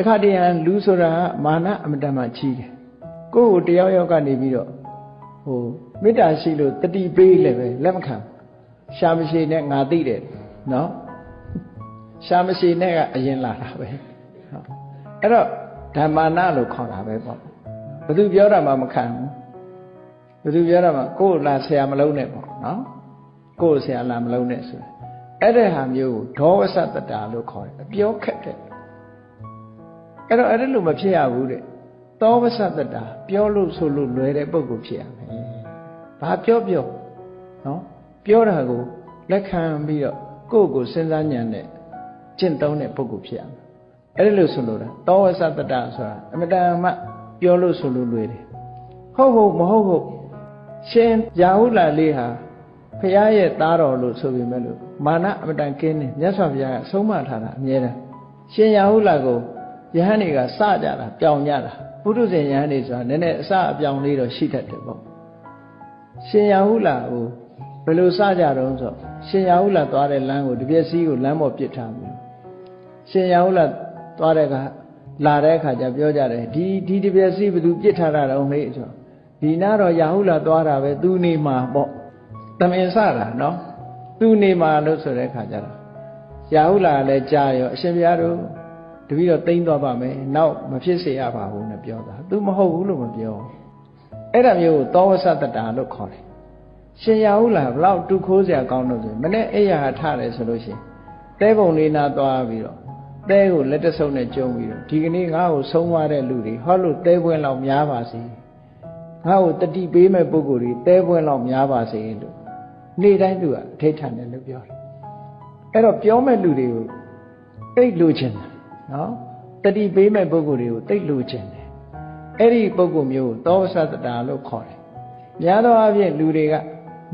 တခါတည်းဟန်လူဆိုတာကမာနအမတန်မှကြီးတယ်ကိုယ့်ကိုတယောက်ယောက်ကနေပြီးတော့ဟိုမေတ္တာရှိလို့တတိပေးလည်းပဲလက်မခံရှာမရှိနဲ့ငါသိတယ်နော်ရှာမရှိနဲ့ကအရင်လာတာပဲဟုတ်အဲ့တော့ဓမ္မာနလို့ခေါ်တာပဲပေါ့ဘသူပြောတာမှမခံဘူးဘသူပြောတာမှကိုယ်လာဆရာမလုံးနဲ့ပေါ့နော်ကိုယ်ဆရာလာမလုံးနဲ့ဆိုအဲ့တဲ့ဟာမျိုးကိုဒေါဝဆတ္တာလို့ခေါ်တယ်အပြောခက်တဲ့ အဲ့တော့အဲ့ဒါလို့မဖြစ်ရဘူးတဲ့သောဝဆတ္တာပြောလို့ဆိုလို့လွယ်တဲ့ပုံကိုဖြစ်ရမယ်ဘာပြောပြောနော်ပြောတာကိုလက်ခံပြီးတော့ကိုယ့်ကိုစဉ်းစားဉာဏ်နဲ့ကျင့်သုံးတဲ့ပုံကိုဖြစ်ရမယ်အဲ့ဒါလို့ဆိုလို့တာသောဝဆတ္တာဆိုတာအမတန်မှပြောလို့ဆိုလို့လွယ်တယ်ဟုတ်ဟုတ်မဟုတ်ဟုတ်ရှင်ရာဟုလာလေးဟာဖရာရဲ့သားတော်လို့ဆိုပေမဲ့လို့မာနအမတန်ကင်းတယ်မြတ်စွာဘုရားကဆုံးမထားတာအမြဲတမ်းရှင်ရာဟုလာကို ယဟန်တွေကစကြတာပြောင်ကြတာပုထုဇဉ်ယဟန်တွေဆိုတာနည်းနည်းအစအပြောင်လေးတော့ရှိတတ်တယ်ပေါ့ရှင်ရာဟုလာကိုဘယ်လိုစကြတော့ဆိုရှင်ရာဟုလာသွားတဲ့လမ်းကိုတပြက်စီးကိုလမ်းပေါ်ပစ်ထားပြီးရှင်ရာဟုလာသွားတဲ့ကလာတဲ့အခါကျပြောကြတယ်ဒီဒီတပြက်စီးဘယ်သူပစ်ထားတာတော့မေးဆိုဒီနာတော့ရာဟုလာသွားတာပဲသူနေမှာပေါ့တမင်စတာနော်သူနေမှာလို့ဆိုတဲ့အခါကျတော့ရာဟုလာလည်းကြားရောအရှင်ဘုရားတို့ တပည့်တော့တိမ့်သွားပါမယ်နောက်မဖြစ်စေရပါဘူးနဲ့ပြောတာသူမဟုတ်ဘူးလို့မပြောအဲ့ဒါမျိုးကိုသောဝဆတ္တတာလို့ခေါ်တယ်ရှင်ရာဟုလာဘလောက်တူခိုးစရာကောင်းလို့ဆိုမနေ့အိယာထတယ်ဆိုလို့ရှိရင်တဲပုံလေးနာသွားပြီးတော့တဲကိုလက်တဆုပ်နဲ့ကျုံပြီးတော့ဒီကနေ့ငါ့ကိုဆုံးသွားတဲ့လူတွေဟောလို့တဲပွဲလောက်များပါစေငါ့ကိုတတိပေးမဲ့ပုဂ္ဂိုလ်တွေတဲပွဲလောက်များပါစေလို့နေ့တိုင်းသူကအထိတ်ထန်တယ်လို့ပြောတယ်အဲ့တော့ပြောမဲ့လူတွေကိုတိတ်လိုချင်တယ် နော်တတိပေးမဲ့ပုဂ္ဂိုလ်တွေကိုတိတ်လိုချင်တယ်အဲ့ဒီပုဂ္ဂိုလ်မျိုးကိုသောဝဆတ္တာလို့ခေါ်တယ်များသောအားဖြင့်လူတွေက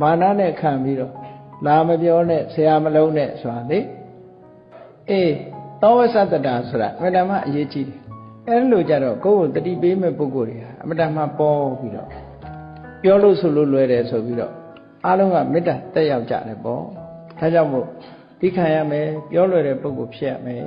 မာနနဲ့ခံပြီးတော့လာမပြောနဲ့ဆရာမလုံးနဲ့ဆိုတာလေအေးသောဝဆတ္တာဆိုတာအမှန်တမ်းအရေးကြီးတယ်အဲ့လိုကြတော့ကိုယ့်ကိုတတိပေးမဲ့ပုဂ္ဂိုလ်တွေဟာအမှန်တမ်းပေါ်ပြီးတော့ပြောလို့ဆိုလို့လွယ်တယ်ဆိုပြီးတော့အားလုံးကမေတ္တာတက်ရောက်ကြတယ်ပေါ့ဒါကြောင့်မို့ဒီခံရမယ်ပြောလွယ်တဲ့ပုဂ္ဂိုလ်ဖြစ်ရမယ်